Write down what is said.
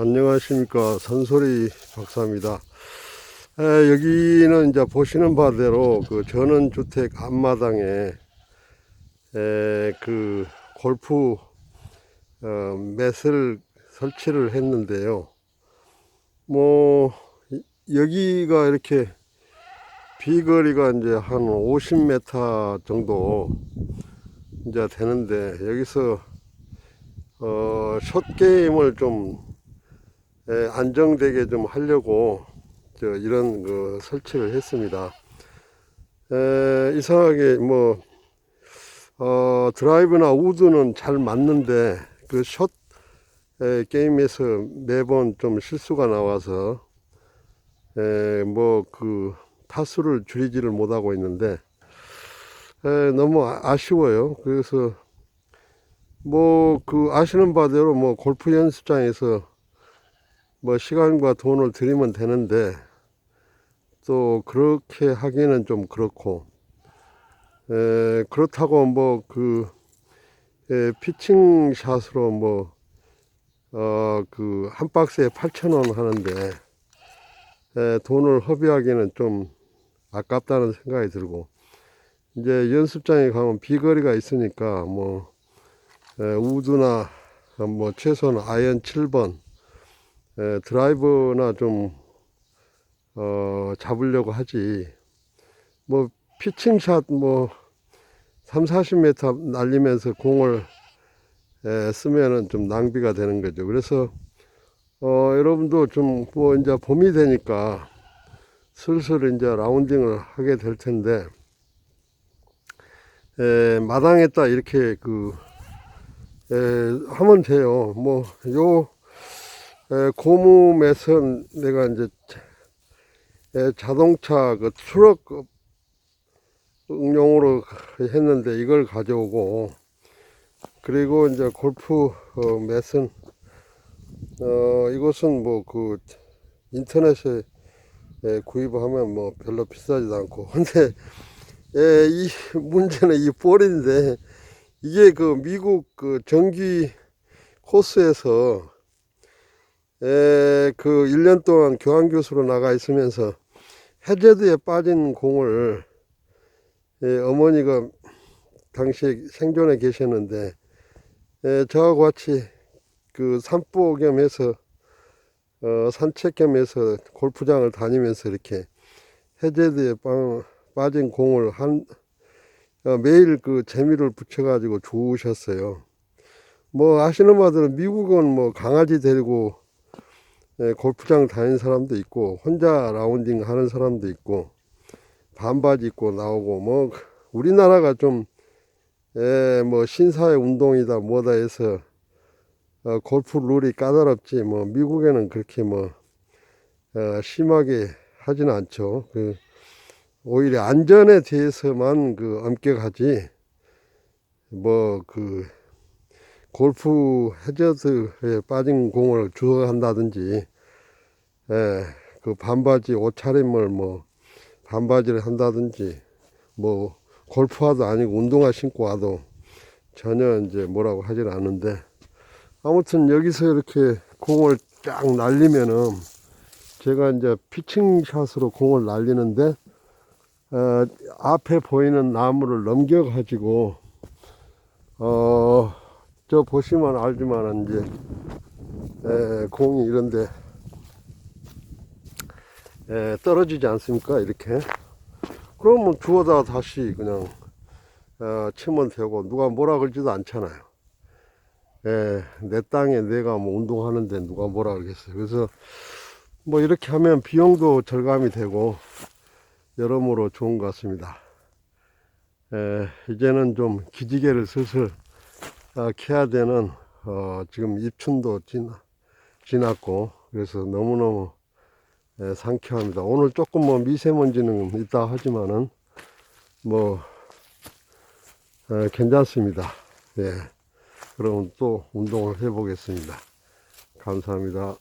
안녕하십니까 산소리 박사입니다. 에, 여기는 이제 보시는 바대로 그 전원주택 앞마당에 에, 그 골프 어, 맷을 설치를 했는데요. 뭐 이- 여기가 이렇게 비거리가 이제 한 50m 정도 이제 되는데 여기서 어, 숏 게임을 좀 에, 안정되게 좀 하려고 저 이런 그 설치를 했습니다. 에, 이상하게 뭐 어, 드라이브나 우드는 잘 맞는데 그숏 게임에서 매번 좀 실수가 나와서 뭐 그 타수를 줄이지를 못하고 있는데 에, 너무 아- 아쉬워요. 그래서 뭐 그 아시는 바대로 뭐 골프 연습장에서 뭐 시간과 돈을 들이면 되는데 또 그렇게 하기는 좀 그렇고 에, 그렇다고 뭐그 피칭 샷으로 뭐 어 그 한 박스에 8,000원 하는데 에, 돈을 허비하기는 좀 아깝다는 생각이 들고 이제 연습장에 가면 비거리가 있으니까 뭐 에, 우드나 뭐 최소한 아이언 7번 에, 드라이버나 좀 어, 잡으려고 하지 뭐 피칭샷 뭐 3, 40m 날리면서 공을 에, 쓰면은 좀 낭비가 되는 거죠. 그래서 어, 여러분도 좀 뭐 이제 봄이 되니까 슬슬 이제 라운딩을 하게 될 텐데 에, 마당에다 이렇게 그 에, 하면 돼요. 뭐 요 고무맷은 내가 이제 자동차 그 트럭 그 응용으로 했는데 이걸 가져오고 그리고 이제 골프 어, 맷은 어 이것은 뭐 그 인터넷에 에, 구입하면 뭐 별로 비싸지도 않고. 근데 에, 이 문제는 이 볼인데 이게 그 미국 그 정기 코스에서 에, 그 1년 동안 교환 교수로 나가 있으면서 해저드에 빠진 공을 예, 어머니가 당시에 생존에 계셨는데 예, 저하고 같이 그 산보 겸해서 어, 산책 겸해서 골프장을 다니면서 이렇게 해저드에 빠, 빠진 공을 한 어, 매일 그 재미를 붙여가지고 주우셨어요. 뭐 아시는 바대로 미국은 뭐 강아지 데리고 예, 골프장 다니는 사람도 있고 혼자 라운딩 하는 사람도 있고 반바지 입고 나오고 뭐 우리나라가 좀 예, 뭐 신사의 운동이다 뭐다 해서 어, 골프 룰이 까다롭지 뭐 미국에는 그렇게 뭐 어, 심하게 하지는 않죠. 그 오히려 안전에 대해서만 그 엄격하지 뭐 그 골프 해저드에 빠진 공을 주워간다든지 예, 그 반바지 옷차림을 뭐 반바지를 한다든지 뭐 골프화도 아니고 운동화 신고 와도 전혀 이제 뭐라고 하질 않는데 아무튼 여기서 이렇게 공을 쫙 날리면은 제가 이제 피칭샷으로 공을 날리는데 어, 앞에 보이는 나무를 넘겨 가지고 어, 저 보시면 알지만 이제 에, 공이 이런데 에, 떨어지지 않습니까? 이렇게. 그러면 주워다 다시 그냥 어, 치면 되고 누가 뭐라 그러지도 않잖아요. 예, 내 땅에 내가 뭐 운동하는데 누가 뭐라 그러겠어요. 그래서 뭐 이렇게 하면 비용도 절감이 되고 여러모로 좋은 것 같습니다. 예, 이제는 좀 기지개를 슬슬 아, 캐야 되는 어, 지금 입춘도 지나, 지났고 그래서 너무너무 예, 상쾌합니다. 오늘 조금 뭐 미세먼지는 있다 하지만은 뭐 어, 괜찮습니다. 예. 그럼 또 운동을 해 보겠습니다. 감사합니다.